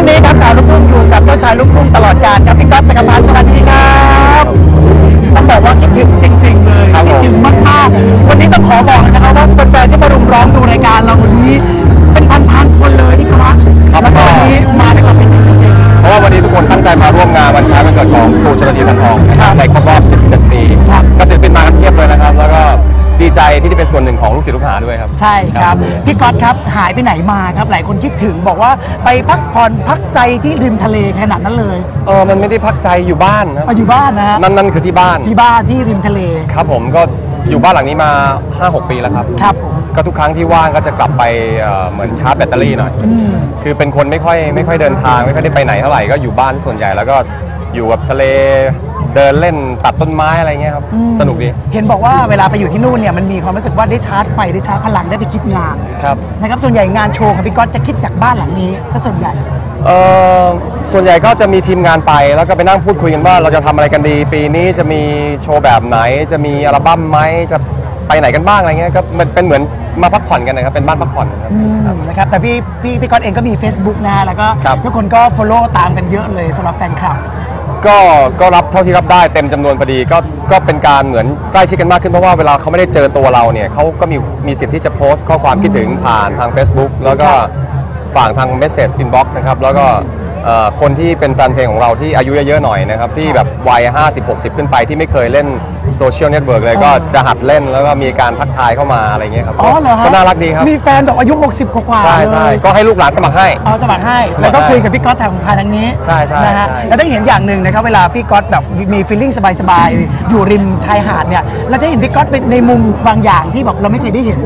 วงนี้ครับข่าวลูกทุ่งอยู่กับเจ้าชายลูกทุ่งตลอดกาลครับพี่ก๊อฟจักรพันธ์สวัสดีครับต้องบอกว่าคิดถึงจริง ๆ เลยครับคิผดมถึงมากๆวันนี้ต้องขอบอกเลยนะครับว่าแฟนๆที่มารุมร้อมดูรายการเราวันนี้เป็นพันๆคนเลยนี่ครับครับแล้วก็วันนี้มาในความเป็นจริงจริงเพราะว่าวันนี้ทุกคนตั้งใจมาร่วมงานวันคล้ายวันเกิดของครูชลธีทันทองนะครับในครบรอบ 71 ปีครับกศิลปินมากันเพียบเลยนะครับ แล้วก็ ดีใจที่ได้เป็นส่วนหนึ่งของลูกศิษย์ลูกหาด้วยครับ ใช่ครับ พี่ก๊อตครับหายไปไหนมาครับ หลายคนคิดถึงบอกว่าไปพักผ่อนพักใจที่ริมทะเลขนาดนั้นเลยเออมันไม่ได้พักใจอยู่บ้านครับมาอยู่บ้านนะฮะนั่นนั่นคือที่บ้านที่บ้านที่ริมทะเล ครับผมก็อยู่บ้านหลังนี้มา 5-6 ปีแล้วครับ ครับผม ก็ทุกครั้งที่ว่างก็จะกลับไปเอ่อเหมือนชาร์จแบตเตอรี่หน่อย อืม คือเป็นคนไม่ค่อยไม่ค่อยเดินทางไม่ค่อยได้ไปไหนเท่าไหร่ก็อยู่บ้านส่วนใหญ่แล้วก็อยู่กับทะเล เดินเล่นตัดต้นไม้อะไรเงี้ยครับ สนุกดี เห็นบอกว่าเวลาไปอยู่ที่นู่นเนี่ยมันมีความรู้สึกว่าได้ชาร์จไฟได้ชาร์จพลังได้ไปคิดงานครับนะครับส่วนใหญ่งานโชว์ของพี่ก๊อตจะคิดจากบ้านหลังนี้ซะส่วนใหญ่เอ่อส่วนใหญ่ก็จะมีทีมงานไปแล้วก็ไปนั่งพูดคุยกันว่าเราจะทำอะไรกันดี ปีนี้จะมีโชว์แบบไหน จะมีอัลบั้มไหมจะไปไหนกันบ้างอะไรเงี้ยก็มันเป็นเหมือนมาพักผ่อนกันนะครับเป็นบ้านพักผ่อนครับอืมนะครับแต่พี่พี่พี่ก๊อตเองก็มี Facebook นะแล้วก็ครับทุกคนก็ follow ตามกันเยอะเลยสำหรับแฟนคลับ ก็ก็รับเท่าที่รับได้เต็มจำนวนพอดีก็ก็เป็นการเหมือนใกล้ชิดกันมากขึ้นเพราะว่าเวลาเขาไม่ได้เจอตัวเราเนี่ยเขาก็มีมีสิทธิ์ที่จะโพสต์ข้อความคิดถึงผ่านทาง Facebook แล้วก็ฝากทาง Message Inbox นะครับแล้วก็เอ่อ คนที่เป็นแฟนเพลงของเราที่อายุเยอะๆหน่อยนะครับที่แบบวัย 50-60 ขึ้นไปที่ไม่เคยเล่นโซเชียลเน็ตเวิร์กเลยก็จะหัดเล่นแล้วก็มีการทักทายเข้ามาอะไรเงี้ยครับอ๋อเหรอฮะก็น่ารักดีครับ มีแฟนแบบอายุ 60 กว่าๆใช่ใช่เลยก็ให้ลูกหลานสมัครให้ เอาสมัครให้ สมัครแล้วก็ให้คุยกับพี่ก๊อตทางผ่านทางนี้ใช่ใช่นะฮะใช่ แล้วได้เห็นอย่างหนึ่งนะครับเวลาพี่ก๊อตแบบมีฟีลลิ่งสบายๆ อยู่ริมชายหาดเนี่ยเราจะเห็นพี่ก๊อตเป็นในมุมบางอย่างที่แบบเราไม่เคยได้เห็น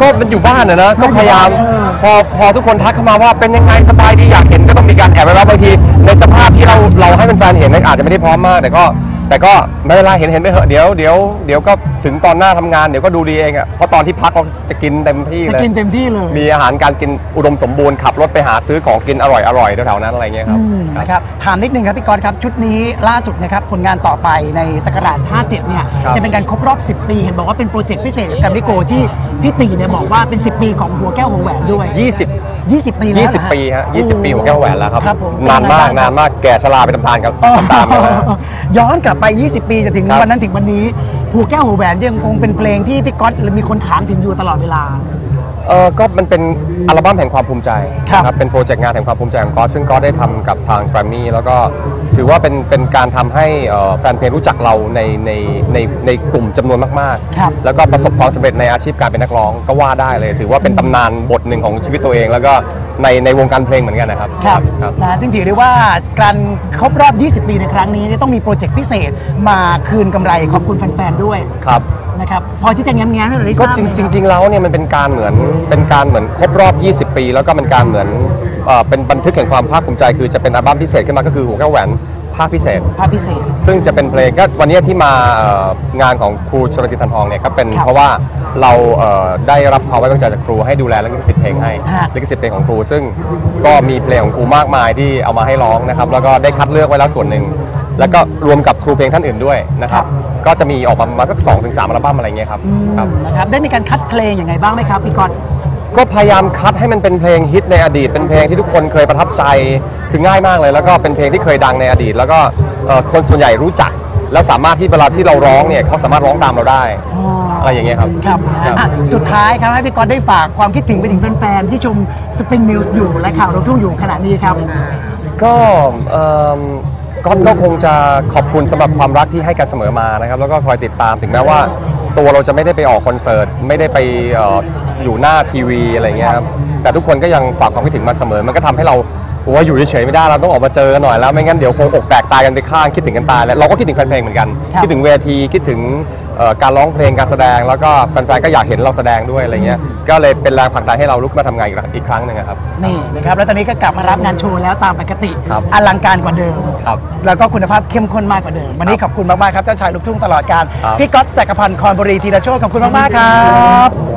ก็มันอยู่บ้านนะนะก็พยายามเออพอพอทุกคนทักเข้ามาว่าเป็นยังไงสบายดีอยากเห็นก็ต้องมีการแอบไปว่าบางทีในสภาพที่เราเราให้แฟนๆเห็นเนี่ยอาจจะไม่ได้พร้อมมากแต่ก็ แต่ก็ไม่เป็นไรเห็นเห็นไปเถอะเดี๋ยวเดี๋ยวเดี๋ยวก็ถึงตอนหน้าทำงานเดี๋ยวก็ดูดีเองอะเพราะตอนที่พักเราจะกินเต็มที่จะเลย กินเต็มที่เลยมีอาหารการกินอุดมสมบูรณ์ขับรถไปหาซื้อของกินอร่อยอร่อยแถวๆนั้นอะไรเงี้ยครับอืมนะครับถามนิดนึงครับพี่ก๊อตครับชุดนี้ล่าสุดนะครับผลงานต่อไปในสกราช57 เนี่ย ครับ จะเป็นการครบรอบ 10 ปี เห็นบอกว่าเป็นโปรเจกต์พิเศษกับแกรมมี่โกที่พี่ตีเนี่ยบอกว่าเป็น 10 ปีของหัวแก้วหัวแหวนด้วย 20 20 ปีแล้วเหรอฮะ20 ปีฮะ20 ปีของแก้วแหวนแล้วครับ ครับผมนานมากเป็นไงบ้าง นานมากแก่ชราไปตามๆกันตามๆกันแล้ว ย้อนกลับไป 20 ปีจะถึงครับ วันนั้นถึงวันนี้หัวแก้วหัวแหวนยังคงเป็นเพลงที่พี่ก๊อตมีคนถามถึงอยู่ตลอดเวลา เออก็มันเป็นอัลบั้มแห่งความภูมิใจครับนะเป็นโปรเจกต์งานแห่งความภูมิใจของก็ซึ่งก็ได้ทำกับทางแกรมมี่แล้วก็ถือว่าเป็นเป็นการทำให้เอ่อแฟนเพลงรู้จักเราในในในในกลุ่มจำนวนมากครับ ๆ แล้วก็ประสบความสำเร็จในอาชีพการเป็นนักร้องก็ว่าได้เลย ถือว่าเป็นตำนานบทหนึ่งของชีวิตตัวเอง แล้วก็ในในวงการเพลงเหมือนกันนะครับครับครับ นะซึ่งถือได้ว่าการครบรอบ 20 ปีในครั้งนี้เนี่ยต้องมีโปรเจกต์พิเศษมาคืนกำไรขอบคุณแฟนๆด้วย ครับ นะครับพอที่จะแง้มๆให้เราได้ทก็ราบจริงไหมคจบริง ๆ แล้วเนี่ยมันเป็นการเหมือนเป็นการเหมือนครบรอบ 20 ปี แล้วก็เป็นการเหมือนเอ่อเป็นบันทึกแห่งความภาคภูมิใจ คือจะเป็นอัลบั้มพิเศษขึ้นมาก็คือหัวแก้วแหวนภาคพิเศษ ภาพพิเศษ ซึ่งจะเป็นเพลงก็วันนี้ที่มาเอ่องานของครูชลทิศทันทองเนี่ยก็เป็นครับเพราะว่าเราเอ่อได้รับความไว้วางใจจากครูให้ดูแลเรื่องลิขสิทธิ์เพลงให้ฮะ ลิขสิทธิ์เพลงของครู ซึ่งก็มีเพลงของครูมากมายที่เอามาให้ร้องนะครับแล้วก็ได้คัดเลือกไว้แล้วส่วนหนึ่ง แล้วก็รวมกับครูเพลงท่านอื่นด้วยนะครับก็จะมีออกมาประมาณสัก2อถึงสอัลบั้มอะไรเงี้ยครับครับ นะครับได้มีการคัดเพลงยังไงบ้างไหมครับพี่ก๊อตก็พยายามคัดให้มันเป็นเพลงฮิตในอดีต เป็นเพลงที่ทุกคนเคยประทับใจคือง่ายมากเลย แล้วก็เป็นเพลงที่เคยดังในอดีต แล้วก็เอ่อคนส่วนใหญ่รู้จัก แล้วสามารถที่เวลาที่เราร้องเนี่ยเขาสามารถร้องตามเราได้อะไรอย่างเงี้ยครับครับนะฮะอะสุดท้ายครับให้พี่ก๊อตได้ฝากความคิดถึงไปถึงแฟนๆที่ชม Spring News อยู่และข่าวเราทุ่งอยู่ขณะนี้ครับ ก็เอิ่ม ก็ก็คงจะขอบคุณสำหรับความรักที่ให้กันเสมอมานะครับ แล้วก็คอยติดตามถึงแม้ว่า ตัวเราจะไม่ได้ไปออกคอนเสิร์ตไม่ได้ไปเอ่ออยู่หน้าทีวีอะไรเงี้ยครับแต่ทุกคนก็ยังฝากความคิดถึงมาเสมอ มันก็ทำให้เราโอ้ยอยู่เฉยๆไม่ได้เราต้องออกมาเจอกันหน่อยแล้วไม่งั้นเดี๋ยวคงอกแตกตายกันไปข้างคิดถึงกันตายแล้วเราก็คิดถึงแฟนเพลงเหมือนกันครับคิดถึงเวทีคิดถึงเอ่อ การร้องเพลงการแสดง แล้วก็แฟนๆก็อยากเห็นเราแสดงด้วยอะไรเงี้ยก็เลยเป็นแรงผลักดันให้เราลุกมาทำงานอีกอีกครั้งหนึ่งอะครับ นี่นะครับแล้วตอนนี้ก็กลับมารับงานโชว์แล้วตามปกติครับ อลังการกว่าเดิม ครับ แล้วก็คุณภาพเข้มข้นมากกว่าเดิม วันนี้ขอบคุณมากๆครับเจ้าชายลูกทุ่งตลอดการ ครับ พี่ก๊อตจักรพันธ์คอนบุรีธีรโชตขอบคุณมากๆครับ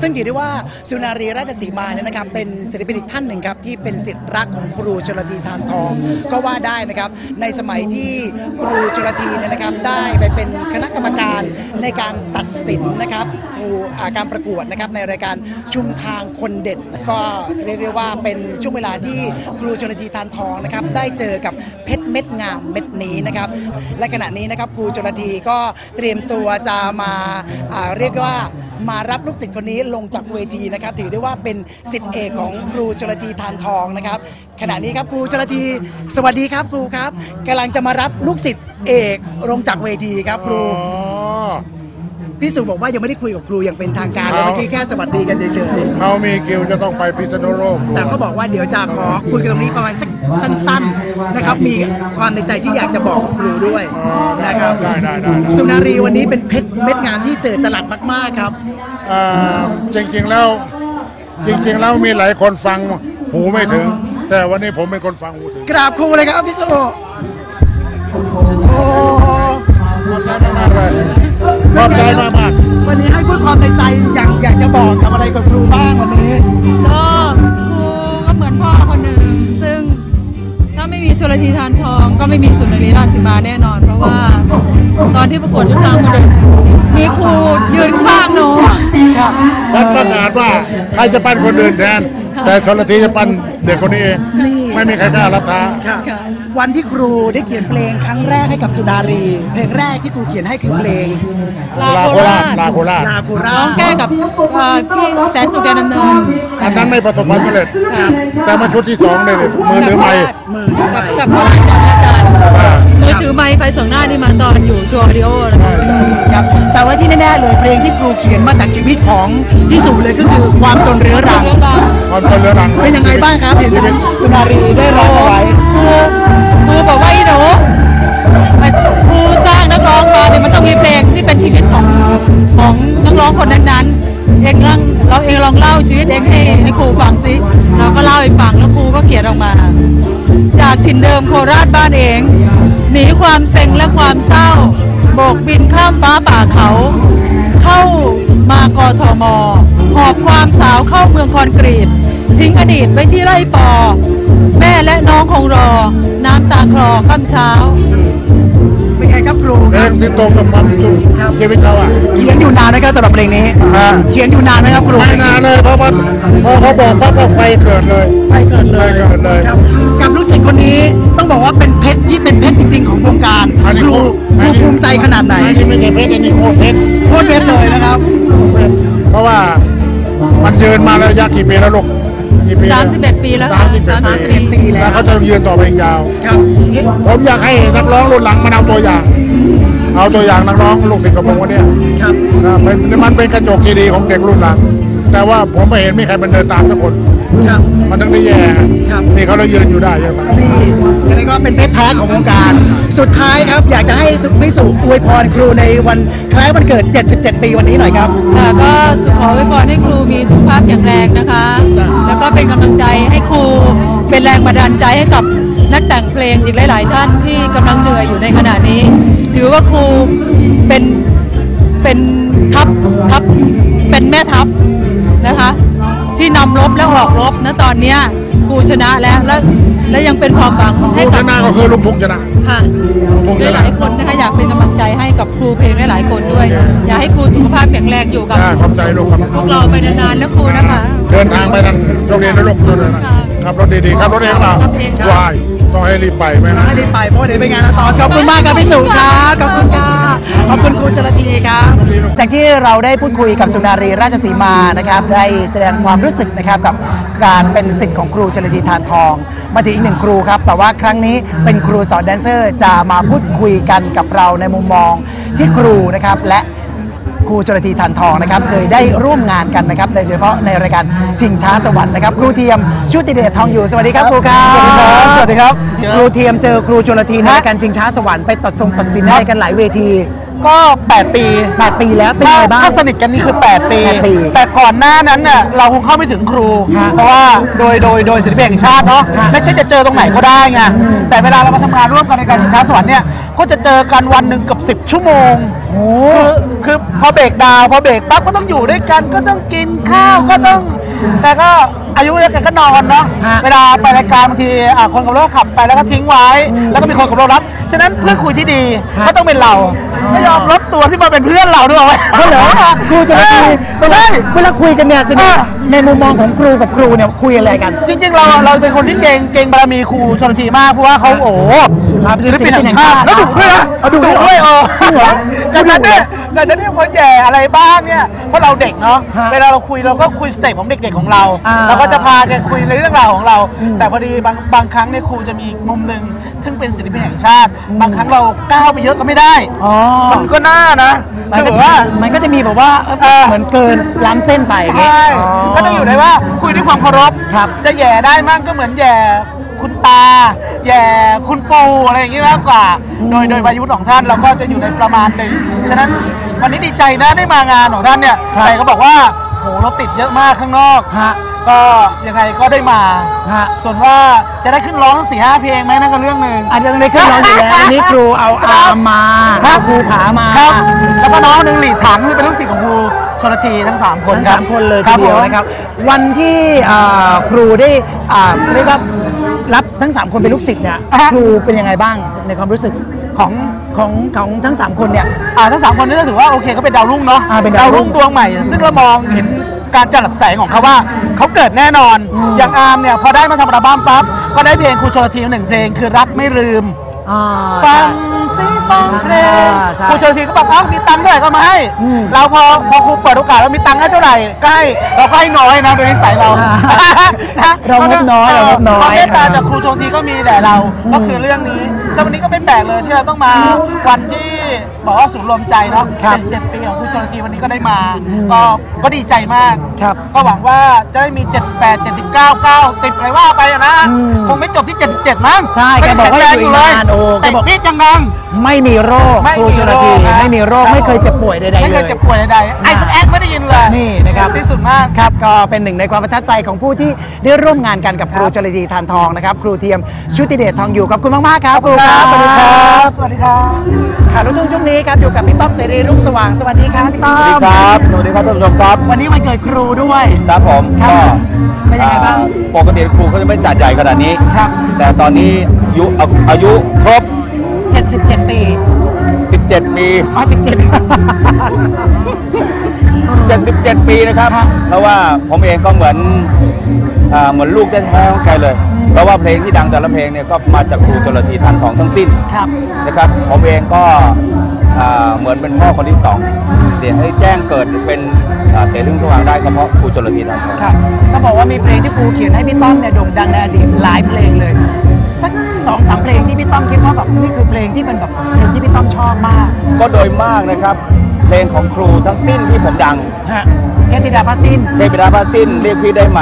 ซึ่งถือได้ว่าสุนารีราชสีมาเนี่ยนะครับเป็นศิลปินอีกท่านหนึ่งครับที่เป็นสิทธิ์รักของครูชลธีทานทอง ก็ว่าได้นะครับในสมัยที่ครูชลธีเนี่ยนะครับได้ไปเป็นคณะกรรมการในการตัดสินนะครับการประกวดนะครับในรายการชุมทางคนเด่น ก็เรียกได้ว่าเป็นช่วงเวลาที่ครูชลธีทานทองนะครับได้เจอกับเพชรเม็ดงามเม็ดนี้นะครับและขณะนี้นะครับครูชลธีก็เตรียมตัวจะมาอ่าเรียกว่า มารับลูกศิษย์คนนี้ลงจากเวทีนะครับ ถือได้ว่าเป็นศิษย์เอกของครูชลทีทานทองนะครับ ขณะนี้ครับครูชลทีสวัสดีครับครูครับกำลังจะมารับลูกศิษย์เอกลงจากเวทีครับครู พี่สุบอกว่ายังไม่ได้คุยกับครูอย่างเป็นทางการเลยครับเมื่อกี้แค่สวัสดีกันเฉยเขามีคิวจะต้องไปพิษณุโลกๆแต่เขาบอกว่าเดี๋ยวจะขอคุยกันตรงนี้ประมาณสักสั้น ๆนะครับ มีความในใจที่อยากจะบอกกับครูด้วยนะครับได้ได้ได้ได้สุนารีวันนี้เป็นเพชรเม็ดงามที่เจอตลาดมากๆครับอ่าจริงๆแล้วจริงๆแล้วมีหลายคนฟังหูไม่ถึง แต่วันนี้ผมเป็นคนฟังหูถึงกราบครูเลยครับพี่สุโอ้ ขอบใจมากๆเลย ขอบใจมากวันนี้ให้พูดความในใจอยากอยากจะบอกกับอะไรกับครูบ้างวันนี้ก็ครูก็เหมือนพ่อคนหนึ่งซึ่งถ้าไม่มีชลทีทานทอง ก็ไม่มีสุนทรีราชสีมาแน่นอน เพราะว่าตอนที่ประกวดทุกครั้งคนเดินมีครูยืนข้างหนูท่านประกาศว่าใครจะปั้นคนอื่นแทน แต่ชละทีจะปั้นเด็กคนนี้เองไม่มีใครกล้ารับท้า วันที่ครูได้เขียนเพลงครั้งแรกให้กับสุนารี เพลงแรกที่ครูเขียนให้คือเพลงลาลาโคโคราราชชลาโคราชลาโคราร้องชแก้กับเอ่อพี่แสนสุขแดนดำเนินอันนั้นไม่ประสบความสำเร็จค่ะแต่มาชุดที่สองเลยมือถือไม้มือถือไมค์กับโคราชจออาจารย์มือถือไม้ไฟส่องหน้านี่มาตอนอยู่ชัวร์ดิโอนะคะครับแต่ว่าที่แน่ๆเลยเพลงที่ครูเขียนมาจากชีวิตของพี่สุเลยก็คือความจนเรื้อรังเรื่องราวความเป็นเรือรังเป็นยังไงบ้างครับเห็นสุนารีได้ร้องเอาไว้ครูครูบอกว่าอีหนูไอ้ครูสร้างนักร้องมาเนี่ยมันต้องมีเพลงที่เป็นชีวิตของของนักร้องคนนั้นๆเองลองเราเองลองเล่าชีวิตเองให้ให้ครูฟังสิเราก็เล่าให้ฟังแล้วครูก็เขียนออกมา จากถิ่นเดิมโคราชบ้านเอง หนีความเซ็งและความเศร้า โบกบินข้ามฟ้าป่าเขา เข้ามากทมหอบความสาวเข้าเมืองคอนกรีต ทิ้งอดีตไว้ที่ไร่ปอ แม่และน้องคงรอ น้ำตาคลอค่ำเช้า เป็นไงครับครูเพคลรับงที่ตรงกับความสุขชีวิตเขาอะเขียนอยู่นานนะครับสำหรับเพลงนี้ อ่าเขียนอยู่นานนะครับครูไม่นานเลยเพราะว่าพอเขาบอกปั๊บว่าไฟเกิดเลยไปเกิดเลยไปเกิดเลยครับกับ ลูกศิษย์คนนี้ต้องบอกว่าเป็นเพชรที่เป็นเพชรจริง ๆ ของวงการอันนี้ครูครูภูมิใจขนาดไหนอันนี้ไม่ใช่เพชรอันนี้โคตรเพชรโคตรเพชรเลยนะครับ เพราะว่ามันยืนมาแล้วยากกี่ปีแล้วลูกกี่ปีแล้ว31ปีแล้วค่ะ31 31ปีแล้วแล้วเขาจะยืนต่อไปอีกยาวครับเอ๊ะผมอยากให้นักร้องรุ่นหลังมันเอาตัวอย่าง เอาตัวอย่างนักร้องลูกศิษย์ของผมวันเนี้ยครับนะมันมันเป็นกระจกที่ดีของเด็กรุ่นหลัง แต่ว่าผมไม่เห็นมีใครมันเดินตามสักคน ครับมันต้องได้แย่ครับนี่เขาเลยยืนอยู่ได้ยังไงนี่อันนี้ก็เป็นเพชรแท้ของวงการ สุดท้ายครับ อยากจะให้พี่สุอวยพรครูในวันคล้ายวันเกิด 77 ปีวันนี้หน่อยครับค่ะก็ขอไว้พรให้ครูมีสุขภาพแข็งแรงนะคะ แล้วก็เป็นกำลังใจให้ครูเป็นแรงบันดาลใจให้กับนักแต่งเพลงอีกหลาย ๆ ท่านที่กำลังเหนื่อยอยู่ในขณะนี้ ถือว่าครูเป็นเป็นทัพทัพเป็นแม่ทัพนะคะ ที่นำรบและออกรบนะตอนเนี้ยครูชนะแล้วและและยังเป็นความหวังให้ผู้ชกับนะก็คือลุงพุกชนะค่ะคงจะหลายๆคนนะคะอยากเป็นกำลังใจให้กับครูเพลงหลายๆคนด้วย อยากให้ครูสุขภาพแข็งแรงอยู่กับ อ่าขอบใจลูกครับพวกเราไปนานๆนะครูนะคะ เดินทางไปทางโรงเรียนนะลูกโรงเรียนนะค่ะขับรถดีๆขับรถเองเปล่าขับเองครับ วายต้องให้รีบไปไหมนะไม่ได้ไปเพราะว่าเดี๋ยวไปงานต่อขอบคุณมากครับพี่สุครับขอบคุณครับ ขอบคุณครูจรทีครับ จากที่เราได้พูดคุยกับสุนารีราชสีมานะครับได้แสดงความรู้สึกนะครับกับการเป็นสิทธิ์ของครูจรทีทานทอง มาถึงอีกหนึ่งครูครับแต่ว่าครั้งนี้เป็นครูสอนแดนเซอร์จะมาพูดคุยกันกับเราในมุมมองที่ครูนะครับและครูชลธีทันทองนะครับเคยได้ร่วมงานกันนะครับโดยเฉพาะในรายการชิงช้าสวรรค์นะครับครูเทียมชุติเดชทองอยู่สวัสดีครับครูครับสวัสดีครับสวัสดีครับ ครูเทียมเจอครูชลธีในรายการชิงช้าสวรรค์ไปตัดทรงตัดสินอะไรกันหลายเวที ก็ 8 ปี8ปีแล้วเป็นถ้าไงบ้าง ถ้าสนิทกันนี่คือ 8 ปี แปดปีแต่ก่อนหน้านั้นน่ะเราคงเข้าไม่ถึงครู ฮะเพราะว่าโดยโดยโดยศิลปินแห่งชาติเนาะฮะไม่ใช่จะเจอตรงไหนก็ได้ไงแต่เวลาเรามาทำงานร่วมกันในการชิงช้าสวรรค์เนี่ยก็จะเจอกันวันหนึ่งเกับ 10 ชั่วโมงโอ้คือคือพอเบรกดาวน์พอเบรกปั๊บก็ต้องอยู่ด้วยกันก็ต้องกินข้าวก็ต้อง แต่ก็ อายุเยอะแกก็นอนเนาะฮะเวลาไปรายการบางทีอะคนขับรถขับไปแล้วก็ทิ้งไว้ แล้วก็มีคนขับรถรับฉะนั้นเพื่อนคุยที่ดีก็ต้องเป็นเราไม่ยอมลดตัวที่มาเป็นเพื่อนเราด้วยก็เหรอครูจะมาคุยเวลาใช่ เวลาคุยกันเนี่ยจะมีอะ ในมุมมองของครูกับครูเนี่ยคุยอะไรกัน จริงๆ เราเราเป็นคนที่เก่งเก่งบารมีครูชนทีมากเพราะว่าเขาโอ้โห ครับศิลปินแห่งชาติศิลปินแห่งชาติแล้วดุด้วยนะเอาดุด้วยเหรอด้วยเออจริงเหรอแต่ฉันเนี่ยแต่ฉันเนี่ยคนแย่อะไรบ้างเนี่ยเพราะเราเด็กเนาะฮะเวลาเราคุยเราก็คุยสเต็ปของเด็กๆของเราอ่าเราก็จะพาแกคุยในเรื่องราวของเราแต่พอดีบางบางครั้งเนี่ยครูจะมีอีกมุมหนึ่งซึ่งเป็นศิลปินแห่งชาติบางครั้งเราก้าวไปเยอะก็ไม่ได้อ๋อมันก็น่านะมันคือก็แบบว่า มันก็จะมีแบบว่าเอ่อเออ เหมือนเกินล้ำเส้นไปอย่างเงี้ยใช่อ๋อก็ต้องอยู่ในว่าคุยด้วยความเคารพ ครับจะแย่ได้มั่งก็เหมือนแย่คุณตา แย่คุณปู่อะไรอย่างงี้มากกว่า โดยโดยวัยวุฒิของท่านเราก็จะอยู่ในประมาณหนึ่งฉะนั้นวันนี้ดีใจนะได้มางานของท่านเนี่ยครับแต่ก็บอกว่าโหรถติดเยอะมากข้างนอกฮะก็ยังไงก็ได้มาฮะส่วนว่าจะได้ขึ้นร้องทั้งสี่ห้าเพลงไหมนั่นก็เรื่องหนึ่งอันนี้ต้องได้ขึ้นร้องอยู่แล้วอันนี้ครูเอาอาร์มมาครับครูผามาครับแล้วก็น้องหนึ่งหลีดถังที่เป็นลูกศิษย์ของครูชนทีทั้งสามคนทั้งรับสามคนเลยคทีรับเดียวผมนะครับ วันที่อ่าครูได้อ่าเรียกว่า รับทั้ง 3 คนเป็นลูกศิษย์เนี่ยอ่าฮะครูเป็นยังไงบ้างในความรู้สึกของของของทั้ง 3 คนเนี่ย อ่าทั้งสามคนนี้ก็ถือว่าโอเคก็เป็นดาวรุ่งเนาะอ่าเป็นดาวรุ่งดวงใหม่ ซึ่งเรามองเห็นการจัดแสงของเขาว่าเขาเกิดแน่นอน อย่างอาร์มเนี่ยพอได้มาทำอัลบั้มปั๊บก็ได้เพลงครูชลทีหนึ่งเพลงคือรักไม่ลืม อ่าฟัง ซิฟังเพลงอ่าใช่ครูชลทีก็บอกเอ้ามีตังค์เท่าไหร่ก็มาให้ อืมเราพอพอครูเปิดโอกาสแล้วมีตังค์ให้เท่าไหร่ก็ให้เราก็ให้น้อยนะโดยนิสัยเราอ่านะเรางบน้อยเรางบน้อย ความเมตตาจากครูชลทีก็มีแต่เรา ก็คือเรื่องนี้ฉะนั้นวันนี้ก็ไม่แปลกเลยที่เราต้องมาวันที่บอกว่าศูนย์รวมใจเนาะครับเจ็ดปีของครูชลทีวันนี้ก็ได้มาก็ก็ดีใจมาก ครับ ก็หวังว่าจะได้มี 78 79 90อะไรว่าไปอะนะอืมคงไม่จบที่ 77 มั้งใช่แกบอกว่าแข็งแรงอยู่เลยอยู่อีกนานโอ้แกแต่บอกปี๊ดจังดัง ไม่มีโรคไม่ครูมีชลทีโรคนะไม่มีโรคไม่เคยเจ็บป่วยใดๆไม่เคยเลยเจ็บป่วยใดๆไอ้สักแอคไม่ได้ยินเลยนี่นะครับ ที่สุดมาก ครับก็เป็นหนึ่งในความประทับใจของผู้ที่ได้ร่วมงานกันกับครูจริดีทานทองนะครับ ครูเทียมชุติเดชทองอยู่ขอบคุณมากๆครับครูครับสวัสดีครับ สวัสดีครับ ข่าวรุ่งทุ่งช่วงนี้ครับอยู่กับพี่ต้อมเสรีรุ่งสว่างสวัสดีครับพี่ต้อมครับ สวัสดีครับท่านผู้ชมครับ วันนี้วันเกิดครูด้วย ครับผมครับก็เป็นยังไงบ้าง อ่ปกติครูเขาจะไม่จัดใหญ่ขนาดนี้ ครับ แต่ตอนนี้อายุอายุครบ 77 ปี17 ปี อ๋อ17 77 ปีนะครับฮะเพราะว่าผมเองก็เหมือนอ่าเหมือนลูกแท้ๆของแกเลย เพราะว่าเพลงที่ดังแต่ละเพลงเนี่ยก็มาจากครูจรทีทานทองทั้งสิ้น ครับ นะครับผมเองก็อ่า เหมือนเป็นพ่อคนที่สองเดี๋ยวให้แจ้งเกิดเป็นอ่าเสรีรุ่งสว่างได้ก็เพราะครูจรทีทานทองครับต้องบอกว่ามีเพลงที่ครูเขียนให้พี่ต้อมเนี่ยโด่งดังในอดีตหลายเพลงเลยสักสองสามเพลงที่พี่ต้อมคิดว่าแบบนี่คือเพลงที่เป็นแบบเพลงที่พี่ต้อมชอบมาก ก็โดยมากนะครับ เพลงของครูทั้งสิ้นที่ผมดังฮะเทพธิดาพระสิ้นเทพิดาพาสิ้นเรียกพี่ได้ไหม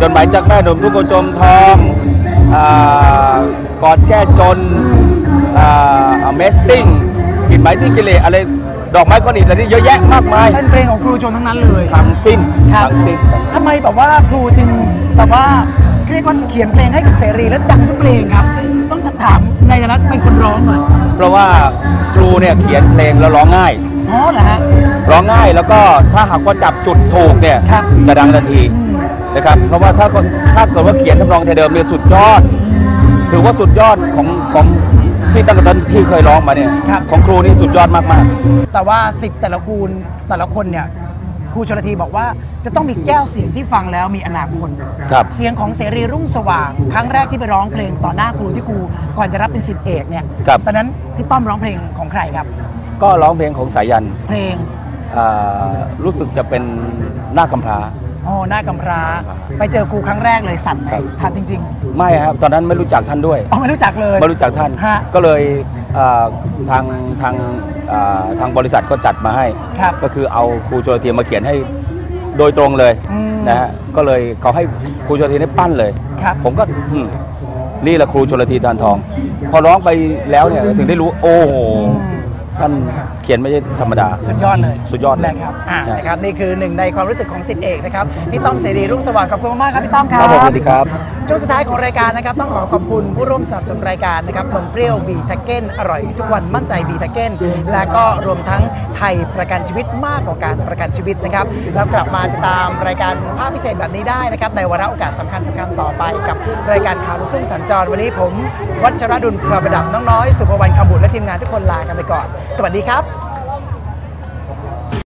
จดหมายจากแม่หนุ่มทุกคนจมทองอากอดแก้จนอ่า Amazing ผิดหมายที่กิเลสอะไรดอกไม้ก้อนอิฐอะไรนี่เยอะแยะมากมายเป็นเพลงของครูชนทั้งนั้นเลย ทั้งสิ้นครับ ทั้งสิ้นทำไมแบบว่าครูจึงแบบว่าเรียกว่าเขียนเพลงให้กับเสรีและดังทุกเพลงครับ ต้องถามในฐานะเป็นคนร้องหน่อยเพราะว่าครูเนี่ยเขียนเพลงแล้วร้องง่าย อ๋อเหรอฮะ ร้องง่ายแล้วก็ถ้าหากว่าจับจุดถูกเนี่ยครับ จะดังทันทีอืมนะครับเพราะว่าถ้าคนถ้าเกิดว่าเขียนทำนองไทยเดิมเนี่ยสุดยอด ถือว่าสุดยอดของของที่ตั้งแต่ตอนที่เคยร้องมาเนี่ยครับ ของครูนี่สุดยอดมากแต่ว่าสิทธิ์แต่ละคูณแต่ละคนเนี่ยครูชลทีบอกว่าจะต้องมีแก้วเสียงที่ฟังแล้วมีอนาคต ๆ ครับ เสียงของเสรีรุ่งสว่าง ครั้งแรกที่ไปร้องเพลงต่อหน้าครูที่ครูก่อนจะรับเป็นสิทธิเอกเนี่ยครับ ตอนนั้นพี่ต้อมร้องเพลงของใครครับ ก็ร้องเพลงของสายันเพลง อ่ารู้สึกจะเป็นหน้ากำพร้า อ๋อหน้ากำพร้า ไปเจอครูครั้งแรกเลยสั่นไหมครับ ถามจริงไม่ครับตอนนั้นไม่รู้จักท่านด้วย ๆอ๋อไม่รู้จักเลย ไม่รู้จักท่าน ฮะ ก็เลยอ่าทางทางอ่าทางบริษัทก็จัดมาให้ ครับ ก็คือเอาครูชลทีมาเขียนให้โดยตรงเลยอืมนะฮะก็เลยเขาให้ครูชลทีได้ปั้นเลย ครับ ผมก็อืมนี่แหละครูชลทีทานทอง พอร้องไปแล้วเนี่ยถึงได้รู้ โอ้โหอืม ท่านเขียนไม่ใช่ธรรมดา สุดยอดเลยสุดยอดเลยนะครับอ่าใช่ นะครับนี่คือหนึ่งในความรู้สึกของสิทธิเอกนะครับพี่ต้อมเสรีรุ่งสว่างขอบคุณมากๆครับพี่ต้อมครัครับผมสบวัสดีครับ ช่วงสุดท้ายของรายการนะครับ ต้องขอขอบคุณผู้ร่วมสนับสนุนรายการนะครับนมเปรี้ยวบีทักเก้นอร่อยทุกวันมั่นใจบีทักเก้นและก็รวมทั้งไทยประกันชีวิตมากกว่าการประกันชีวิตนะครับแล้วกลับมาติดตามรายการภาพพิเศษแบบนี้ได้นะครับในวาระโอกาสสำคัญสำคัญต่อไปกับรายการข่าวลูกทุ่งสัญจรวันนี้ผม วัชรดุลพรประดับน้องน้อยสุภวรรณคำบุตรและทีมงานทุกคนลากันไปก่อน สวัสดีครับ